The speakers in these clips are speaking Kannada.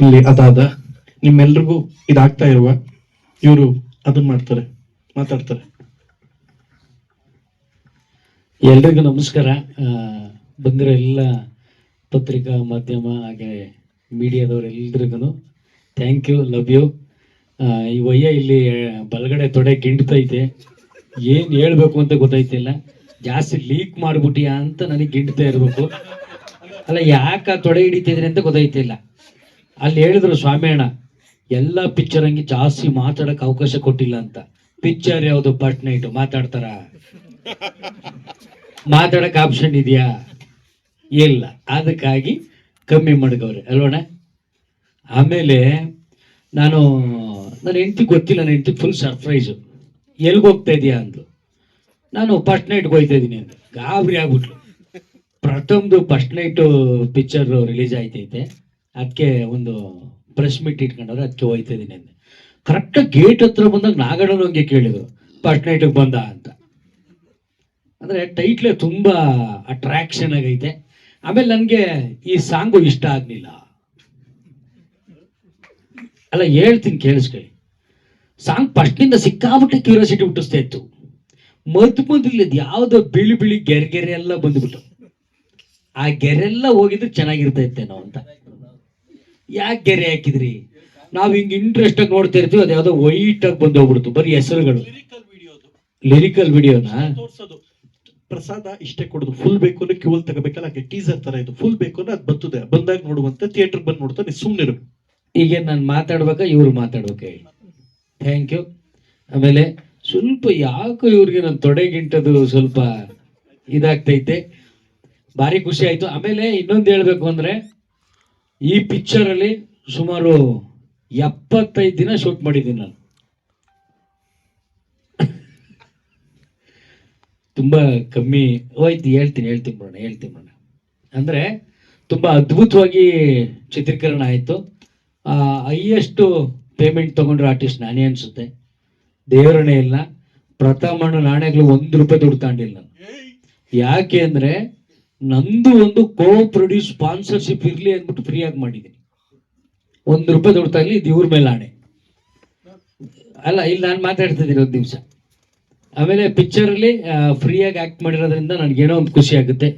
ಇಲ್ಲಿ ಅದಾದ ನಿಮ್ಮೆಲ್ರಿಗೂ ಇದಾಗ್ತಾ ಇರುವ ಇವರು ಅದನ್ನ ಮಾಡ್ತಾರೆ, ಮಾತಾಡ್ತಾರೆ. ಎಲ್ರಿಗೂ ನಮಸ್ಕಾರ. ಬಂದಿರೋ ಎಲ್ಲ ಪತ್ರಿಕಾ ಮಾಧ್ಯಮ ಹಾಗೆ ಮೀಡಿಯಾದವರೆಲ್ರಿಗೂ ಥ್ಯಾಂಕ್ ಯು ಲವ್ ಯು ಈ ವಯ್ಯ ಇಲ್ಲಿ ಬಲಗಡೆ ತೊಡೆ ಗಿಂಡ್ತೈತೆ. ಏನು ಹೇಳ್ಬೇಕು ಅಂತ ಗೊತ್ತಾಯ್ತಿಲ್ಲ. ಜಾಸ್ತಿ ಲೀಕ್ ಮಾಡ್ಬಿಟ್ಟಿಯಾ ಅಂತ ನನಗೆ ಗಿಂಡ್ತಾ ಇರಬೇಕು. ಅಲ್ಲ, ಯಾಕೆ ತೊಡೆ ಹಿಡಿತಿದ್ರಿ ಅಂತ ಗೊತ್ತಾಯ್ತಿಲ್ಲ. ಅಲ್ಲಿ ಹೇಳಿದ್ರು ಸ್ವಾಮಿಯಣ್ಣ ಎಲ್ಲ ಪಿಕ್ಚರ್ ಹಂಗೆ ಜಾಸ್ತಿ ಮಾತಾಡಕ್ ಅವಕಾಶ ಕೊಟ್ಟಿಲ್ಲ ಅಂತ. ಪಿಕ್ಚರ್ ಯಾವುದು ಫಸ್ಟ್ ನೈಟ್ ಮಾತಾಡ್ತಾರ? ಮಾತಾಡಕ್ ಆಪ್ಷನ್ ಇದೆಯಾ? ಇಲ್ಲ. ಅದಕ್ಕಾಗಿ ಕಮ್ಮಿ ಮಾಡ್ಗವ್ರೆ ಅಲ್ವಣ್ಣ? ಆಮೇಲೆ ನಾನು, ನನ್ನ ಹೆಂಡತಿ ಗೊತ್ತಿಲ್ಲ, ನನ್ನ ಹೆಂಡತಿ ಫುಲ್ ಸರ್ಪ್ರೈಸು ಎಲ್ಗೆ ಹೋಗ್ತಾ ಇದೀಯಾ ಅಂದ್ಲು. ನಾನು ಫಸ್ಟ್ ನೈಟ್ಗೆ ಹೋಗ್ತಾ ಇದ್ದೀನಿ ಅಂತ ಗಾಬರಿ ಆಗ್ಬಿಟ್ಲು. ಪ್ರಥಮದು ಫಸ್ಟ್ ನೈಟು ಪಿಕ್ಚರ್ ರಿಲೀಸ್ ಆಯ್ತೈತೆ. ಅದಕ್ಕೆ ಒಂದು ಪ್ರೆಸ್ ಮೀಟ್ ಇಟ್ಕೊಂಡವ್ರೆ ಅದಕ್ಕೆ ಹೋಯ್ತಾ ಇದ್ದೀನಿ ಅಂದೆ. ಗೇಟ್ ಹತ್ರ ಬಂದಾಗ ನಾಗಣ್ಣನ ಹಂಗೆ ಕೇಳಿದ್ರು ಫಸ್ಟ್ ನೈಟಿಗೆ ಬಂದ ಅಂತ. ಅಂದ್ರೆ ಟೈಟ್ಲೆ ತುಂಬಾ ಅಟ್ರಾಕ್ಷನ್ ಆಗೈತೆ. ಆಮೇಲೆ ನನಗೆ ಈ ಸಾಂಗು ಇಷ್ಟ ಆಗ್ಲಿಲ್ಲ. ಅಲ್ಲ, ಹೇಳ್ತೀನಿ ಕೇಳಿಸ್ಕೊಳ್ಳಿ. ಸಾಂಗ್ ಫಸ್ಟಿಂದ ಸಿಕ್ಕಾಬಿಟ್ಟೆ ಕ್ಯೂರಿಯಾಸಿಟಿ ಹುಟ್ಟಿಸ್ತಾ ಇತ್ತು. ಮದ್ದು ಮದ್ದಿಲ್ಲದ ಯಾವುದೋ ಬಿಳಿ ಬಿಳಿ ಗೆರೆ ಗೆರೆ ಎಲ್ಲ ಬಂದ್ಬಿಟ್ಟು ಆ ಗೆರೆಲ್ಲ ಹೋಗಿದ್ರೆ ಚೆನ್ನಾಗಿರ್ತಾ ಇತ್ತೇನೋ ಅಂತ. ಯಾಕೆ ಗೆರೆ ಹಾಕಿದ್ರಿ? ನಾವು ಹಿಂಗ್ ಇಂಟ್ರೆಸ್ಟ್ ಆಗಿ ನೋಡ್ತಾ ಇರ್ತೀವಿ ಅದು ಯಾವ್ದೋ ವೈಟ್ ಆಗಿ ಬಂದು ಹೋಗ್ಬಿಡ್ತು ಬರೀ ಹೆಸರುಗಳು. ಲಿರಿಕಲ್ ವಿಡಿಯೋನ ತೋರ್ಸೋದು. ಪ್ರಸಾದ ಇಷ್ಟೇ ಕೊಡುದು ಫುಲ್ ಬೇಕು ಅಂದ್ರೆ ಕ್ಯೂಲ್ ತಗೋಬೇಕಲ್ಲ ಹಾಗೆ ಟೀಸರ್ ತರ ಇದು. ಫುಲ್ ಬೇಕು ಅಂದ್ರೆ ಅದು ಬರ್ತದೆ ಬಂದಾಗ ನೋಡುವಂತ ಥಿಯೇಟರ್ ಬಂದು ನೋಡ್ತಾ ನೀವು ಸುಮ್ನಿರು ಈಗ ನಾನು ಮಾತಾಡ್ಬೇಕಾ ಇವ್ರು ಮಾತಾಡ್ಬೇಕು ಹೇಳಿ. ಥ್ಯಾಂಕ್ ಯು ಆಮೇಲೆ ಸ್ವಲ್ಪ ಯಾಕೋ ಇವ್ರಿಗೆ ನನ್ನ ತೊಡೆಗಿಂಟದು ಸ್ವಲ್ಪ ಇದಾಗ್ತೈತೆ. ಭಾರಿ ಖುಷಿ ಆಯ್ತು. ಆಮೇಲೆ ಇನ್ನೊಂದು ಹೇಳ್ಬೇಕು ಅಂದ್ರೆ ಈ ಪಿಕ್ಚರ್ ಅಲ್ಲಿ ಸುಮಾರು ಎಪ್ಪತ್ತೈದು ದಿನ ಶೂಟ್ ಮಾಡಿದ್ದೀನಿ ನಾನು. ತುಂಬಾ ಕಮ್ಮಿ ಹೋಯ್ತು ಹೇಳ್ತೀನಿ ಹೇಳ್ತೀನಿ ಬಿಡೋಣ ಹೇಳ್ತೀನಿ ಬಿಡೋಣ ಅಂದ್ರೆ ತುಂಬಾ ಅದ್ಭುತವಾಗಿ ಚಿತ್ರೀಕರಣ ಆಯಿತು. ಹೈಯೆಸ್ಟ್ ಪೇಮೆಂಟ್ ತಗೊಂಡ್ರೆ ಆರ್ಟಿಸ್ಟ್ ನಾನೇ ಅನ್ಸುತ್ತೆ. ದೇವರಣೆ ಇಲ್ಲ. ಪ್ರಥಮಣ್ಣ ನಾಣ್ಯಗಳು ಒಂದು ರೂಪಾಯಿ ದುಡ್ಡು ತಾಂಡಿಲ್ಲ ಯಾಕೆ ಅಂದ್ರೆ ನಂದು ಒಂದು ಕೋ ಪ್ರೊಡ್ಯೂಸ್ ಸ್ಪಾನ್ಸರ್ಶಿಪ್ ಇರ್ಲಿ ಅಂದ್ಬಿಟ್ಟು ಫ್ರೀಯಾಗಿ ಮಾಡಿದ್ದೀನಿ. ಒಂದು ರೂಪಾಯಿ ದುಡ್ಡು ತಾಗ್ಲಿ, ಇದು ಇವ್ರ ಮೇಲೆ ಆಣೆ. ಅಲ್ಲ, ಇಲ್ಲಿ ನಾನು ಮಾತಾಡ್ತಿದ್ದೀನಿ ಒಂದು ದಿವಸ ಆಮೇಲೆ ಪಿಕ್ಚರ್ ಅಲ್ಲಿ ಫ್ರೀಯಾಗಿ ಆಕ್ಟ್ ಮಾಡಿರೋದ್ರಿಂದ ನನಗೇನೋ ಒಂದು ಖುಷಿ ಆಗುತ್ತೆ.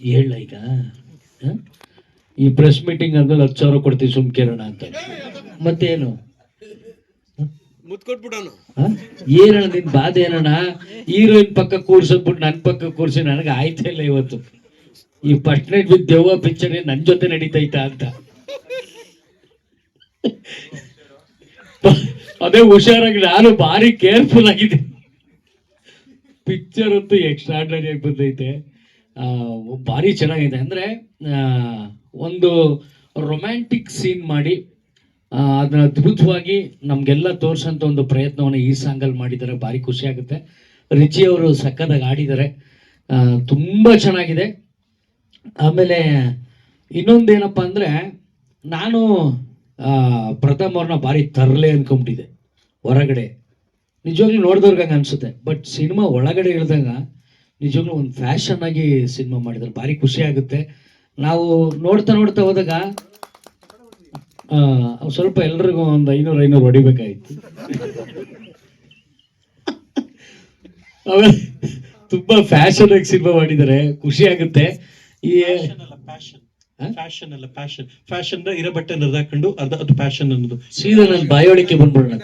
ಹೇಳ ಈಗ? ಈ ಪ್ರೆಸ್ ಮೀಟಿಂಗ್ ಆದ್ಮೇಲೆ ಹತ್ತು ಸಾವಿರ ಕೊಡ್ತೀವಿ ಸುಮ್ಕೇರೋಣ ಅಂತ. ಮತ್ತೇನು? ಏನಣ್ಣ ನಿನ್ ಬಾಧೆ ಏನಣ್ಣ? ಹೀರೋಯಿನ್ ಪಕ್ಕ ಕೂರ್ಸೋದ್ಬಿಟ್ಟು ನನ್ ಪಕ್ಕ ಕೂರ್ಸಿ ನನಗೆ ಆಯ್ತಾ ಇಲ್ಲ ಇವತ್ತು. ಈ ಫಸ್ಟ್ ನೈಟ್ ವಿತ್ ದೆವ್ವ ಪಿಕ್ಚರ್ ನನ್ ಜೊತೆ ನಡೀತೈತಾ ಅಂತ. ಅದೇ ಹುಷಾರಾಗಿ, ನಾನು ಭಾರಿ ಕೇರ್ಫುಲ್ ಆಗಿದೆ ಪಿಕ್ಚರ್ ಅಂತೂ ಎಕ್ಸ್ಟ್ರಾರ್ಡನರಿ ಆಗಿ ಬಂದೈತೆ. ಭಾರಿ ಚೆನ್ನಾಗಿದೆ. ಅಂದ್ರೆ ಒಂದು ರೊಮ್ಯಾಂಟಿಕ್ ಸೀನ್ ಮಾಡಿ ಅದನ್ನ ಅದ್ಭುತವಾಗಿ ನಮ್ಗೆಲ್ಲ ತೋರಿಸೋಂಥ ಒಂದು ಪ್ರಯತ್ನವನ್ನು ಈ ಸಾಂಗಲ್ಲಿ ಮಾಡಿದ್ದಾರೆ ಭಾರಿ ಖುಷಿ ಆಗುತ್ತೆ. ರಿಚಿ ಅವರು ಸಕ್ಕದಾಗಿ ಆಡಿದ್ದಾರೆ ತುಂಬ ಚೆನ್ನಾಗಿದೆ. ಆಮೇಲೆ ಇನ್ನೊಂದೇನಪ್ಪ ಅಂದ್ರೆ ನಾನು ಪ್ರಥಮ ಅವ್ರನ್ನ ಭಾರಿ ತರಲೆ ಅನ್ಕೊಂಬಿಟ್ಟಿದೆ ಹೊರಗಡೆ. ನಿಜವಾಗ್ಲೂ ನೋಡಿದವ್ರಿಗೆ ಅನ್ಸುತ್ತೆ. ಬಟ್ ಸಿನಿಮಾ ಒಳಗಡೆ ಇಳಿದಾಗ ನಿಜವಾಗ್ಲೂ ಒಂದು ಫ್ಯಾಷನ್ ಆಗಿ ಸಿನಿಮಾ ಮಾಡಿದ್ದಾರೆ ಭಾರಿ ಖುಷಿ ಆಗುತ್ತೆ. ನಾವು ನೋಡ್ತಾ ನೋಡ್ತಾ ಹೋದಾಗ ಸ್ವಲ್ಪ ಎಲ್ರಿಗೂ ಒಂದು ಐನೂರು ಐನೂರು ಹೊಡಿಬೇಕಾಯ್ತು. ಆಮೇಲೆ ತುಂಬಾ ಫ್ಯಾಷನ್ ಆಗಿ ಸಿನಿಮಾ ಮಾಡಿದರೆ. ಖುಷಿ ಆಗುತ್ತೆ. ಈ? ಫ್ಯಾಷನ್ ಅಲ್ಲ ಫ್ಯಾಷನ್ ಫ್ಯಾಷನ್ ಇರೋ ಬಟ್ಟೆ ಹಾಕೊಂಡು ಅರ್ಧ ಅದು ಫ್ಯಾಷನ್ ಅನ್ನೋದು. ಸೀದಾ ನನ್ನ ಬಾಯೋಳಿಕೆ ಬಂದ್ಬಿಡೋಣ.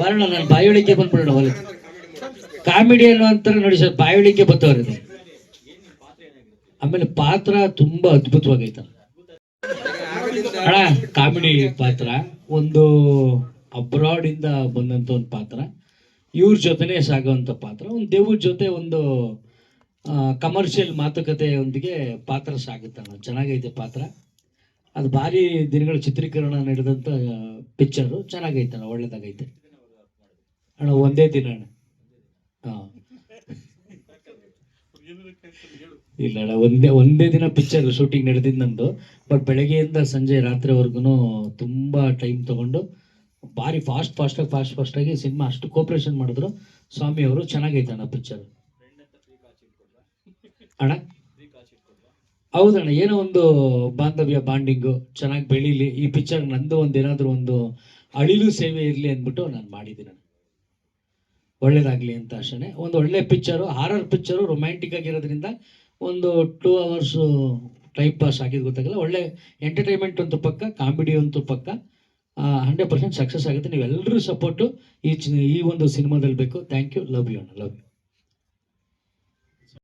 ಬರೋಣ ನನ್ನ ಬಾಯೋಳಿಕೆ ಬಂದ್ಬಿಡೋಣ ಹೊಲ ಕಾಮಿಡಿ ಅನ್ನೋ ಅಂತಾರೆ ನೋಡಿ ಸರ್ ಬಾಯೊಳಿಕೆ ಬರ್ತವ್ರೆ ಆಮೇಲೆ ಪಾತ್ರ ತುಂಬಾ ಅದ್ಭುತವಾಗೈತ. ಅಣ್ಣ ಕಾಮಿಡಿ ಪಾತ್ರ. ಒಂದು ಅಬ್ರಾಡ್ ಇಂದ ಬಂದಂತ ಒಂದು ಪಾತ್ರ. ಇವ್ರ ಜೊತೆನೆ ಸಾಗುವಂತ ಪಾತ್ರ. ಒಂದು ದೇವ್ರ ಜೊತೆ ಒಂದು ಕಮರ್ಷಿಯಲ್ ಮಾತುಕತೆಯೊಂದಿಗೆ ಪಾತ್ರ ಸಾಗುತ್ತೆ ಅಣ್ಣ. ಚೆನ್ನಾಗೈತೆ ಪಾತ್ರ. ಅದು ಭಾರಿ ದಿನಗಳ ಚಿತ್ರೀಕರಣ ನಡೆದಂತ ಪಿಕ್ಚರು ಚೆನ್ನಾಗೈತಣ್ಣ ಒಳ್ಳೇದಾಗೈತೆ. ಅಣ್ಣ, ಒಂದೇ ದಿನ ಅಣ್ಣ. ಹಾ. ಇಲ್ಲ ಅಣ್ಣ ಒಂದೇ ಒಂದೇ ದಿನ ಪಿಕ್ಚರ್ ಶೂಟಿಂಗ್ ನಡೆದಿದ್ದು ನಂದು ಬಟ್ ಬೆಳಗ್ಗೆಯಿಂದ ಸಂಜೆ ರಾತ್ರಿವರೆಗೂ ತುಂಬಾ ಟೈಮ್ ತಗೊಂಡು ಭಾರಿ ಫಾಸ್ಟ್ ಫಾಸ್ಟಾಗಿ ಫಾಸ್ಟ್ ಫಾಸ್ಟಾಗಿ ಸಿನಿಮಾ ಅಷ್ಟು ಕೋಪರೇಷನ್ ಮಾಡಿದ್ರು. ಸ್ವಾಮಿ ಅವರು ಚೆನ್ನಾಗೈತೆ ಅಣ್ಣ ಪಿಕ್ಚರ್ ಅಣ್ಣ? ಹೌದಣ್ಣ ಏನೋ ಒಂದು ಬಾಂಧವ್ಯ ಬಾಂಡಿಂಗು ಚೆನ್ನಾಗಿ ಬೆಳೀಲಿ. ಈ ಪಿಕ್ಚರ್ ನಂದು ಒಂದು ಏನಾದರೂ ಒಂದು ಅಳಿಲು ಸೇವೆ ಇರಲಿ ಅಂದ್ಬಿಟ್ಟು ನಾನು ಮಾಡಿದ್ದೀನಿ ಒಳ್ಳೇದಾಗಲಿ ಅಂತ ಅಷ್ಟೇ ಒಂದು ಒಳ್ಳೆ ಪಿಕ್ಚರು ಹಾರರ್ ಪಿಕ್ಚರು ರೊಮ್ಯಾಂಟಿಕ್ ಆಗಿರೋದ್ರಿಂದ ಒಂದು ಟೂ ಅವರ್ಸು ಟೈಮ್ ಪಾಸ್ ಆಗಿದ್ದು ಗೊತ್ತಾಗಲ್ಲ. ಒಳ್ಳೆ ಎಂಟರ್ಟೈನ್ಮೆಂಟ್ ಅಂತೂ ಪಕ್ಕ ಕಾಮಿಡಿ ಅಂತೂ ಪಕ್ಕ. ಹಂಡ್ರೆಡ್ ಪರ್ಸೆಂಟ್ ಸಕ್ಸಸ್ ಆಗುತ್ತೆ. ನೀವೆಲ್ಲರೂ ಸಪೋರ್ಟು ಈ ಈ ಒಂದು ಸಿನಿಮಾದಲ್ಲಿ ಬೇಕು. ಥ್ಯಾಂಕ್ ಯು ಲವ್ ಯು ಅಣ್ಣ. Love you